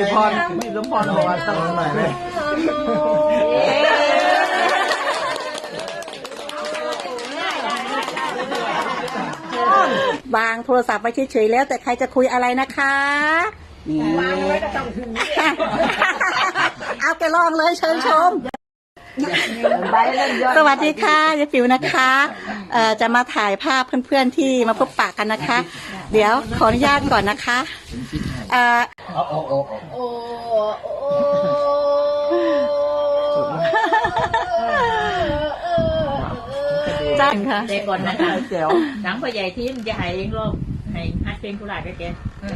สิพรมีสมพรบอกว่าตั้งใหม่เลยวางโทรศัพท์ไว้เฉยๆแล้วแต่ใครจะคุยอะไรนะคะวางไว้ก็ต้องถึงเอาแกลองเลยเชิญชม สวัสดีค่ะยายปิวนะคะเอ่อจะมาถ่ายภาพเพื่อนๆที่มาพบปะกันนะคะ เดี๋ยวขออนุญาตก่อนนะคะ อ่อโอ้โอ้โอ้โอ้จ้างค่ะเด็กก่อนนะคะแจ๋ยวหนังพ่อใหญ่ที่มันจะหายเองรอบให้ฮัดเพลงกุหลาบแกแก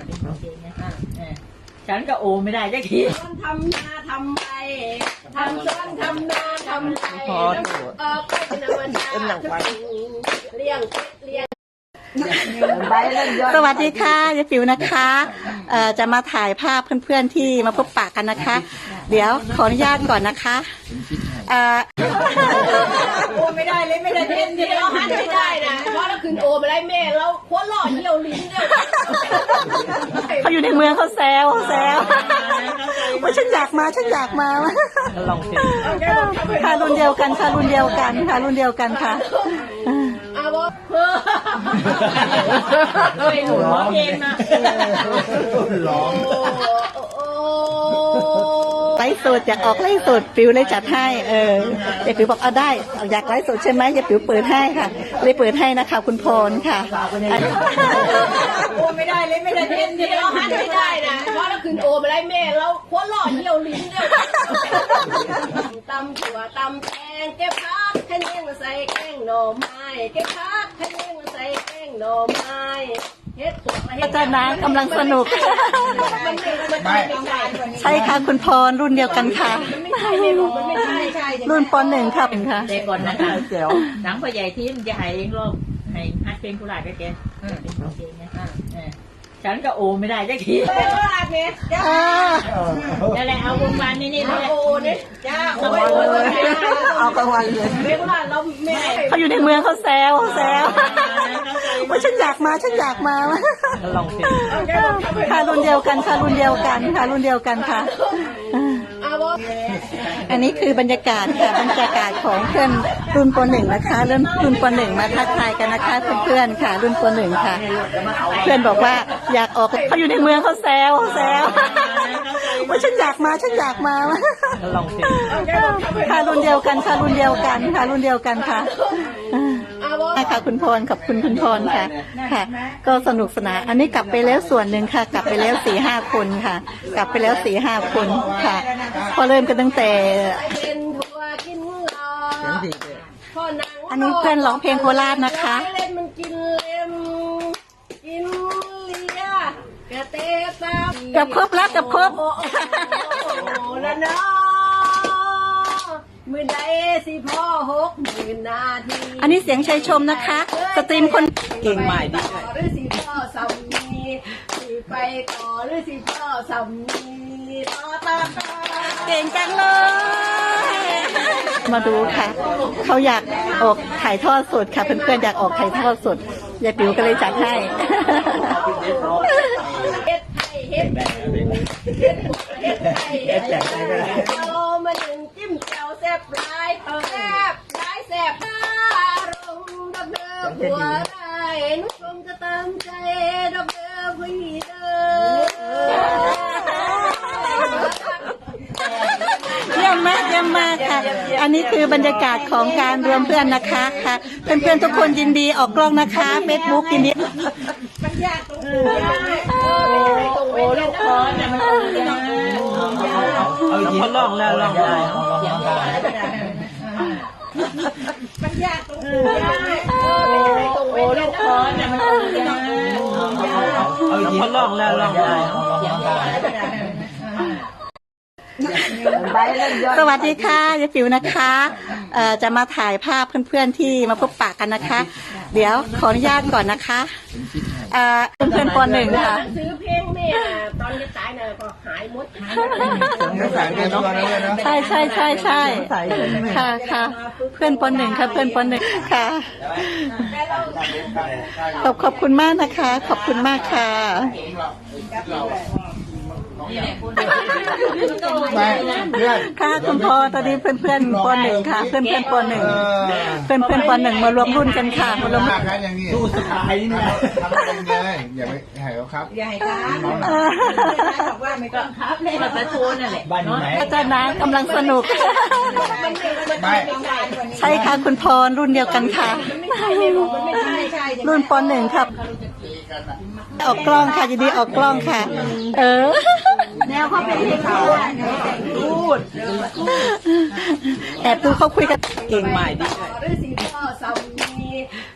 เป็นเพลงนะเออฉันก็โอไม่ได้จักทีทำนาทำไรทำสวนทำนาทำไรอเออไปเป็นวันชาเลี้ยงเลี้ยง สวัสดีค่ะยายปิวนะคะเอ่อจะมาถ่ายภาพเพื่อนๆที่มาพบปะกันนะคะ เดี๋ยวขออนุญาตก่อนนะคะเอ่อโอไม่ได้เลยไม่ได้เดี๋ยวเดี๋ยวเราหันไม่ได้นะเพราะเราขึ้นโอมาได้แม่เราหัวหล่อเหี่ยวลิ้นเนี่ยเขาอยู่ในเมืองเขาแซวเขาแซวว่าฉันอยากมาฉันอยากมาลองสิค่ะรุ่นเดียวกันค่ะรุ่นเดียวกันค่ะรุ่นเดียวกันค่ะ เอาบ่เพื่อเคยหนูร้องเพลงมาร้องโอ้ไลฟ์สดอยากออกไลฟ์สดปิวเลยจัดให้เออยายปิวบอกเอาได้อยากไลฟ์สดใช่ไหมยายปิวเปิดให้ค่ะ เลยเปิดให้นะคะ คุณพรค่ะโอไม่ได้เลยไม่ได้เดี๋ยวเดี๋ยวเราหันไม่ได้นะเพราะเราขึ้นโอมาได้แม่เราหัวหล่อเหี่ยวลิ้นเนี่ยตำถั่วตำแตงเก็บผักให้เลี้ยงใส่แกงหน่อไม้เก็บผักให้เลี้ยงใส่แกงหน่อไม้ อาดจารย์นะกำลังสนุกมันไม่มันไม่ใช่ใช่ค่ะคุณพรรุ่นเดียวกันค่ะมันไม่ใช่ไม่รู้มันไม่ใช่ใช่รุ่นปหนึ่งค่ะเป็นค่ะเด็กก่อนนะคะแจ๋วหนังพ่อใหญ่ที่มันจะหายเองรอบให้ฮัดเพลงกุหลาบแกแกเป็นเพลงนะเออฉันก็โอไม่ได้จักทีเวลาเนี่ยจ้าอ่านั่นแหละเอาวงการนี่นี่เลยโอ้เนี่ยจ้าโอ้ยเอากลางวันเลยเวลาเราแม่เขาอยู่ในเมืองเขาแซวเขาแซว ว่าฉันอยากมาฉันอยากมาลองสิค่ะรุ่นเดียวกันค่ะรุ่นเดียวกันค่ะรุ่นเดียวกันค่ะเอาบ่อันนี้คือบรรยากาศค่ะบรรยากาศของเพื่อนรุ่นปหนึ่งนะคะเริ่มรุ่นปหนึ่งมาทักทายกันนะคะเพื่อนๆค่ะ รุ่นปหนึ่งค่ะ เพื่อนบอกว่าอยากออกเขาอยู่ในเมืองเขาแซวเขาแซว ว่าฉันอยากมาฉันอยากมาลองสิค่ะรุ่นเดียวกันค่ะรุ่นเดียวกันค่ะรุ่นเดียวกันค่ะเอาบ่ค่ะคุณพรขอบคุณคุณพรค่ะค่ะ ก็สนุกสนานอันนี้กลับไปแล้วส่วนหนึ่งค่ะ กลับไปแล้วสี่ห้าคนค่ะ กลับไปแล้วสี่ห้าคนค่ะ พอเริ่มกันตั้งแต่เป็นถั่วกินหลอเสียงดีเลยพ่อหนังอันนี้เพื่อนร้องเพลงโคราชนะคะ เล่นมันกินเล็มกินเลียกระเตะตาม เกับครบแล้วกับครบโอ้โหแล้วเนาะมือใดสิพ่อหกหมื่นนาทีอันนี้เสียงชัยชมนะคะ สตรีมคนเก่งไปต่อหรือสิพ่อสามีสิไปต่อหรือสิพ่อสามีต่อตาตาเก่งจังเลย มาดูค่ะ เขาอยากออกถ่ายทอดสดค่ะ เพื่อนๆอยากออกถ่ายทอดสดยายปิ๋วก็เลยจัดให้ เฮ็ดไทยเฮ็ดเฮ็ดเฮ็ดไทยเฮ็ดเอามาดึงจิ้มแจ่วแซ่บหลายแซ่บหลายแซ่บอารมณ์ดับเบิลหัว ค่ะ อันนี้คือบรรยากาศของการรวมเพื่อนนะคะค่ะ เพื่อนๆทุกคนยินดีออกกล้องนะคะเฟซบุ๊กยินดีโอ้ลูกคอเนี่ยมันโอนะเอาอีกทีลองแล้วลองได้โอ้ลูกคอเนี่ยมันโอนะเอาอีกทีลองแล้วลองได้ สวัสดีค่ะยายปิวนะคะเอ่อจะมาถ่ายภาพเพื่อนๆที่มาพบปะกันนะคะ เดี๋ยวขออนุญาตก่อนนะคะเอ่อเพื่อนๆปหนึ่งค่ะซื้อเพลงแม่ตอนจะตายน่ะก็หายหมดหายหมดไม่ใส่กันเนาะใช่ใช่ใช่ใช่ใส่ใช่ไหมค่ะค่ะ เพื่อนปหนึ่งค่ะเพื่อนปหนึ่งค่ะขอบขอบคุณมากนะคะ ขอบคุณมากค่ะ ไปเพื่อนค่ะคุณพ่อตอนนี้เพื่อนเพื่อนๆปหนึ่งค่ะ เพื่อนเพื่อนๆปหนึ่งเพื่อนเพื่อนๆปหนึ่งมารวมรุ่นกันค่ะมารวมมากครับอย่างนี้สู้สบายนี่นะทำเองเลยอย่าไปให้เขาครับใหญ่ครับบอกว่าไม่ต้องครับเลยแบบประตูนั่นแหละบ้านอยู่ไหนอาจารย์นะกำลังสนุกไม่ใช่ค่ะคุณพรรุ่นเดียวกันค่ะ รุ่นปหนึ่งครับออกกล้องค่ะยินดีออกกล้องค่ะ เออ แนวเขาเป็นเพลงเขาพูดแอบดูเขาคุยกันเก่งใหม่ดิต่อหรือสิพ่อสามี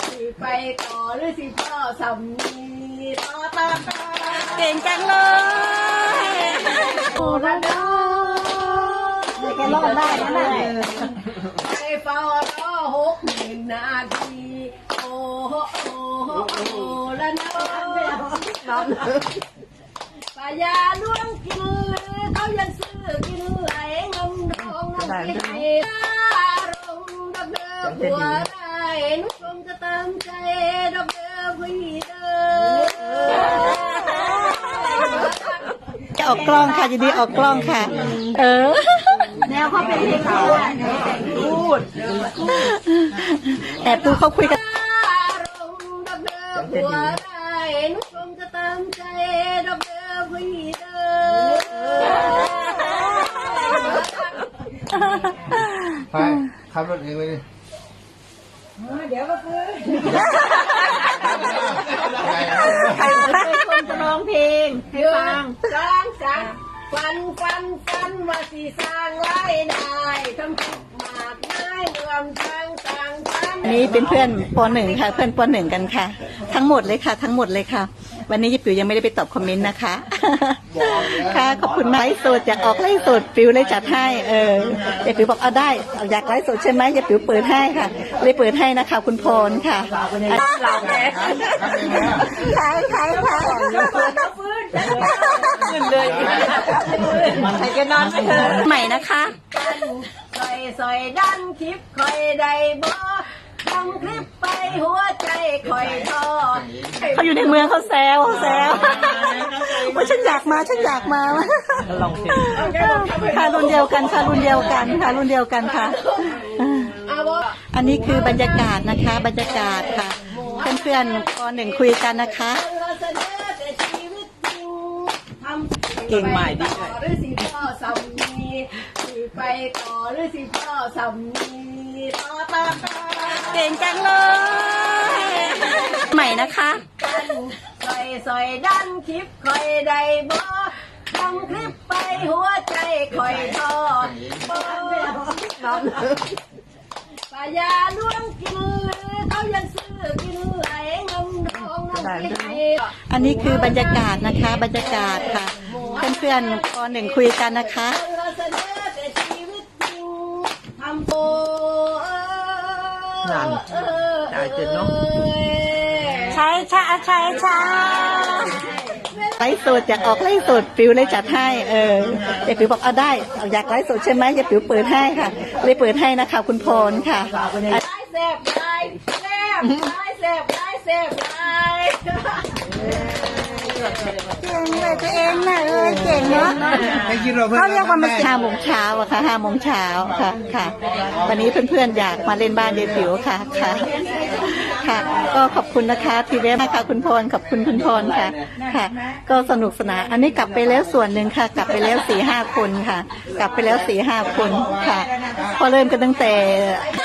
สิไปต่อหรือสิพ่อสามีต่อต่อต่อเก่งจังเลยโอ้ละเด้อแกรอดได้นะไปเฝ้ารอหกหมื่นนาทีโอ้โหโอ้โหโอ้โหละเด้อ ปายาล่วงกินเลยเขายังซื้อกินไหลเงินทองน้ำใจให้รงดับเดิมหัวได้นุชมจะเติมใจดับเดิมพี่เด้อจะออกกล้องค่ะยินดีออกกล้องค่ะ เออ แนวเขาเป็นเพลงเขาพูดแอบดูเขาคุยกัน ถเองไปดิคนจะร้องเพลงให้ฟังร้องสังฟันฟันฟันว่าสีสร้างไล่นายทำทุกหมากไม้รวมทางต่างฟันนนี้เป็นเพื่อนปหนึ่งค่ะ เพื่อนปหนึ่งกันค่ะ ทั้งหมดเลยค่ะ ทั้งหมดเลยค่ะ วันนี้ยิปิวยังไม่ได้ไปตอบคอมเมนต์นะคะ ค่ะขอบคุณมากไลฟ์สดอยากออกไลฟ์สดปิวเลยจัดให้เออยายปิวบอกเอาได้อยากไลฟ์สดใช่ไหมยายปิวเปิดให้ค่ะ เลยเปิดให้นะคะ คุณพรค่ะเราแม่ขายขายขายขึ้นเลยใครจะนอนไม่เถอะใหม่นะคะกันซอยซอยดันคลิปคอยได้บ่ ทำคลิปไปหัวใจคอยทอดเขาอยู่ในเมืองเขาแซวแซวว่าฉันอยากมาฉันอยากมาลองสิค่ะรุ่นเดียวกันค่ะรุ่นเดียวกันค่ะรุ่นเดียวกันค่ะเอาบ่อันนี้คือบรรยากาศนะคะ บรรยากาศค่ะ เพื่อนๆปหนึ่งคุยกันนะคะเราเสนอแต่ชีวิตจริงทำเก่งใหม่ดิต่อห รือสิพ่อสามีสิไปต่อหรือสิพ่อสามีต่อต่อต่อเก่งจังเลย ใหม่นะคะ กันซอยซอยดันคลิปคอยได้บ่ทำคลิปไปหัวใจคอยทอดบ่ปายาล่วงกินเลยเขายังซื้อกินไหลเงินทองน้ำใจให้อันนี้คือบรรยากาศนะคะ บรรยากาศค่ะ เพื่อนๆปหนึ่งคุยกันนะคะเราเสนอแต่ชีวิตจริงทำโตนั่นได้เจ็ดเนอะใช่ใช่ใช่ใช่ไลฟ์สดอยากออกไลฟ์สดปิวเลยจัดให้ เออยายปิวบอกเอาได้อยากไลฟ์สดใช่ไหมยายปิวเปิดให้ค่ะ เลยเปิดให้นะคะคุณพรค่ะลายแสบลายแสบลายแสบลายแสบลาย เก่งเลยตัวเองน่ะเออเก่งเนาะไม่คิดว่าเพื่อนเขาเรียกว่ามันห้าโมงเช้าอะค่ะห้าโมงเช้าค่ะค่ะ วันนี้เพื่อนๆอยากมาเล่นบ้านเดปิวค่ะค่ะ ค่ะ ก็ขอบคุณนะคะที่แวะมาค่ะคุณพรขอบคุณคุณพรค่ะค่ะ ก็สนุกสนานอันนี้กลับไปแล้วส่วนหนึ่งค่ะ กลับไปแล้วสี่ห้าคนค่ะ กลับไปแล้วสี่ห้าคนค่ะพอเริ่มกันตั้งแต่เ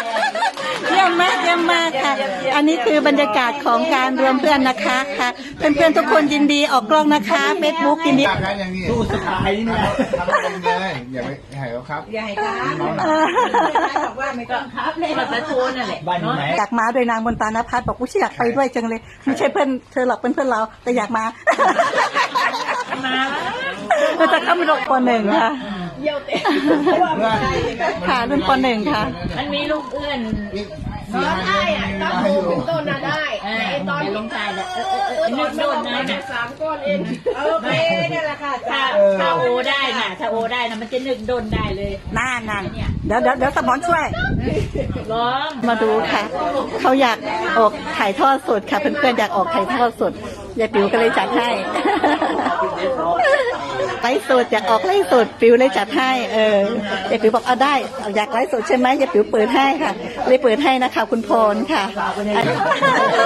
ยี่ยมมากเยี่ยมมากค่ะ อันนี้คือบรรยากาศของการรวมเพื่อนนะคะค่ะ เพื่อนๆทุกคนยินดีออกกล้องนะคะเฟซบุ๊กยินดีมากครับอย่างนี้สู้สบายนี่นะทำเองเลยอย่าไปให้เขาครับใหญ่ครับบอกว่าไม่ต้องครับเลยแบบประตูนั่นแหละบ้านอยู่ไหนอยากมาโดยนางบนตาณพัฒน์บอกว่าฉันอยากไปด้วยจังเลยไม่ใช่เพื่อนเธอหรอกเป็นเพื่อนเราแต่อยากมามาเราจะเข้ามาลงปหนึ่งค่ะเยี่ยวเตะเพื่อนค่ะรุ่นปหนึ่งค่ะ มันมีลูกเอื้อน ตอนได้อะตอนโตเป็นต้นน่ะได้เออไอ้ตอนลงใจแล้วเออเออเออตนึอนกโดนนะนะสามก้อนเองโอเคนี่แหละค่ะถ้าถ้าโอได้น่ะถ้าโอได้นะมันจะนึกโดนได้เลยน่านั่นเดี๋ยวเดี๋ยวเดี๋ยวสมอนช่วยร้องมาดูค่ะ เขาอยากออกถ่ายทอดสดค่ะเพื่อนๆอยากออกถ่ายทอดสด ยายปิ๋วก็เลยจัดให้ ไลฟ์สดอยากออกไลฟ์สดปิ๋วเลยจัดให้ เออยายปิ๋วบอกเอาได้ อยากไลฟ์สดใช่ไหมยายปิ๋วเปิดให้ค่ะ เลยเปิดให้นะคะ คุณพรค่ะ